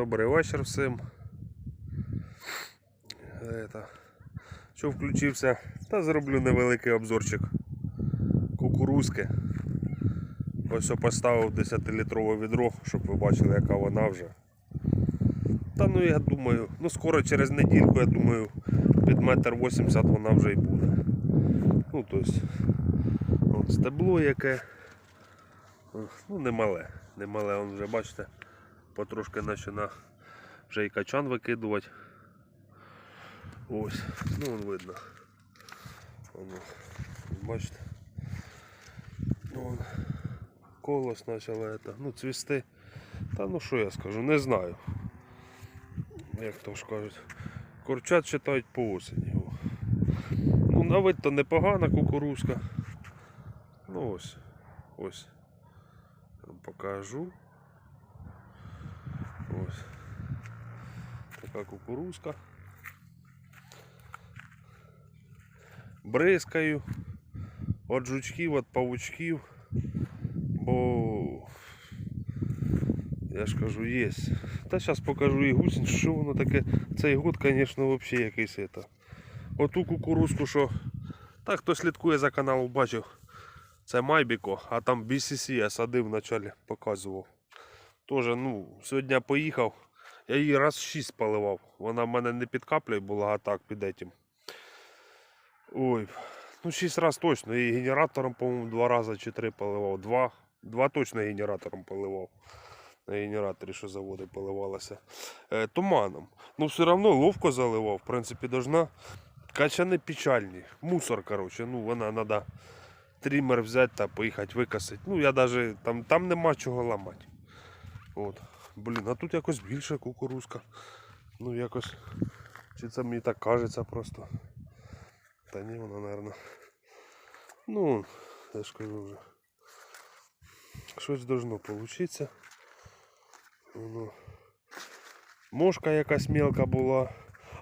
Добрий вечір всім. Это. Що включився? Та зроблю невеликий обзорчик кукурузки. Ось поставив 10-літрове відро, щоб ви бачили, яка вона вже. Та ну я думаю, ну скоро через недільку, я думаю, під метр 80 вона вже й буде. Ну, тобто, от стебло яке. Ну, не мале. Не мале, он вже бачите, потрошки почина вже і качан викидувати. Ось, ну вон видно. Воно, бачите. Ну, колос почало это, ну цвісти. Та ну що я скажу, не знаю. Як то ж кажуть. Курчат читають по осені. Ну, на вид то непогана кукурузка. Ну ось. Ось. Покажу. Ось. Така кукурузка. Бризкаю. От жучків, от павучків. Бо я ж кажу, є. Та зараз покажу і гусінь, що воно таке. Цей год, звісно, взагалі якийсь это. Оту кукурузку, що. Так, хто слідкує за каналом, бачив. Це Майбіко, а там BCC я садив вначалі, показував. Тоже, ну, сьогодні поїхав, я її раз 6 поливав. Вона в мене не під каплею була, а так під этим. Ой, ну 6 раз точно. І генератором, по-моєму, 2 рази чи 3 поливав. Два, два точно генератором поливав. На генераторі, що заводи поливалося. Е, туманом. Ну, все одно ловко заливав. В принципі, должна. Качани печальні. Мусор, короче. Ну, вона треба трімер взяти та поїхати викосити. Ну, я даже там, там нема чого ламати. От. Блін, а тут якось більше кукурузка. Ну якось. Чи це мені так кажеться просто. Та ні, вона, наверное. Ну, я ж кажу вже. Щось должно получиться. Воно. Мошка якась мелка була.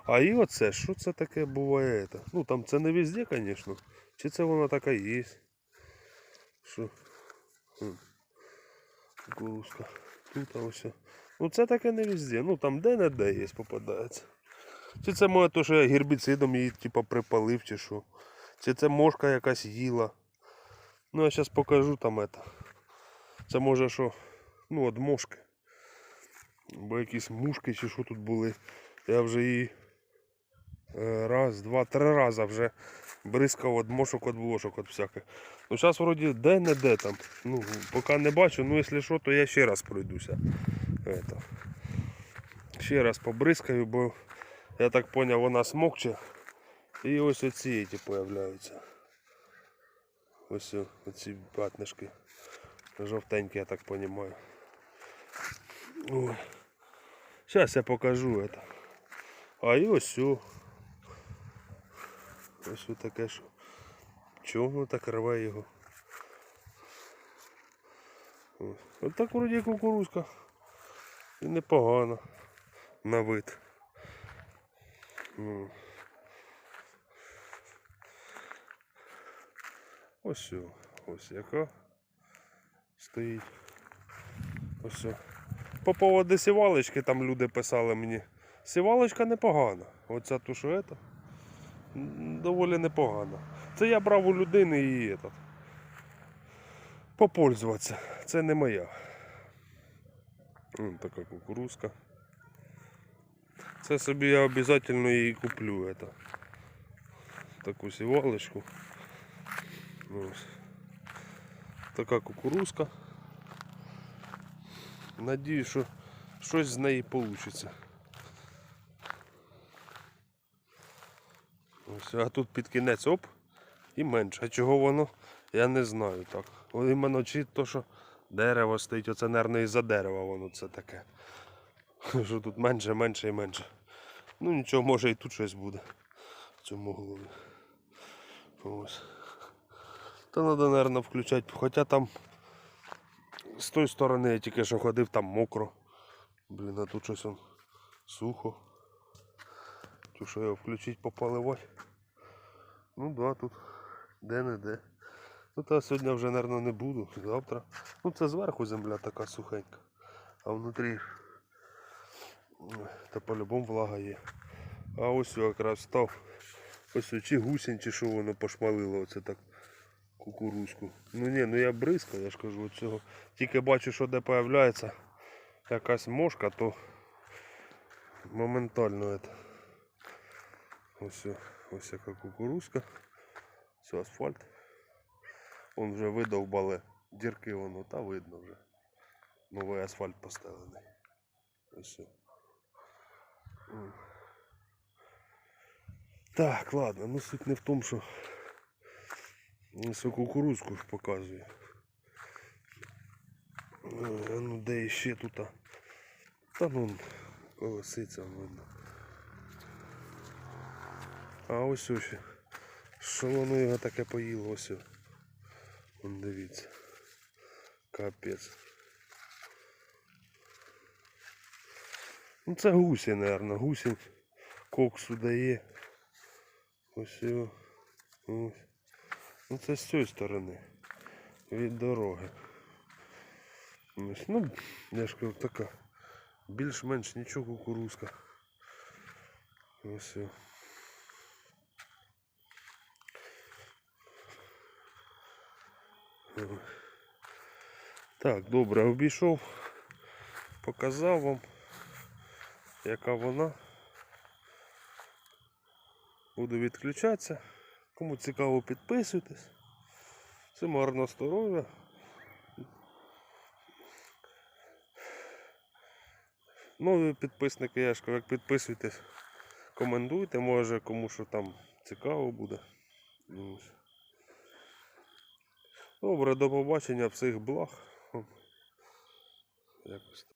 А і оце, що це таке буває? Это? Ну там це не везде, звісно. Чи це вона така є? Що? Хм. Кукурузка. Тут ось. Ну це таке не везде. Ну там де-не-де є, попадається. Чи це моє то, що я гербіцидом її типа припалив, чи що. Чи це мошка якась їла. Ну я зараз покажу там это. Це може що. Ну от мошки. Бо якісь мушки чи що тут були. Я вже її е, раз, два, три рази вже бризкав від мошок, від блошок, від всяких. Ну зараз вроді де-не-де там. Ну, поки не бачу, ну якщо що, то я ще раз пройдуся. Это. Ще раз побризкаю, бо я так поняв, вона смокче. І ось оці ті появляються. Ось оці пятнишки. Жовтенькі, я так. Ой. Сейчас я покажу это. А і ось о. Ось таке що. Чого воно так рве його? Ось. Так вроді кукурузка. І непогано. На вид. Ось о, ось яка стоїть. Ось. о. По поводу сівалочки там люди писали мені. Сівалочка непогана. Оця тушета доволі непогана. Це я брав у людини і этот, попользуватися. Це не моя. Ось така кукурузка. Це собі я обов'язково її куплю. Это. Таку сівалочку. Така кукурузка. Надіюсь, що щось з неї вийде. А тут під кінець оп і менше. А чого воно? Я не знаю так. Іменно чи то, що дерево стоїть, оце, мабуть, із-за дерева воно це таке. Що тут менше, менше і менше. Ну нічого, може і тут щось буде в цьому голові. Ось. Та треба, мабуть, включати. Хоча там з тої сторони я тільки що ходив, там мокро. Блін, а тут щось он сухо. Тут що його включити, попаливати. Ну да, тут де-не-де. Ну та сьогодні вже, мабуть, не буду. Завтра. Ну це зверху земля така сухенька. А внутрі Та по-любому влага є. А ось якраз став. Ось чи гусінь, чи що воно пошмалило, оце так кукурузку. Ну ні, ну я бризка, я ж кажу, от цього. Тільки бачу, що де появляється якась мошка, то моментально это. Ось, ось яка кукурузка. Все, асфальт. Он вже видовбали дірки воно, та видно вже. Новий асфальт поставлений. Ось. Так, ладно, ну суть не в тому, що о кукурузку ж показую. Е, Ну де ще тут? Та ну колосиця видно. А ось ось. Що воно його таке поїло ось. Вон дивіться. Капець. Ну це гусінь, наверное. Гусінь коксу дає. Ось його. Ось. Ну це з цієї сторони. Від дороги. Ось, ну, я ж кажу, така. Більш-менш нічого кукурузка. Ось. Так, добре, обійшов, показав вам, яка вона. Буду відключатися. Кому цікаво, підписуйтесь. Всім гарного здоров'я. Нові підписники, я ж як підписуйтесь, коментуйте, може кому що там цікаво буде. Добре, до побачення, всіх благ. Якось.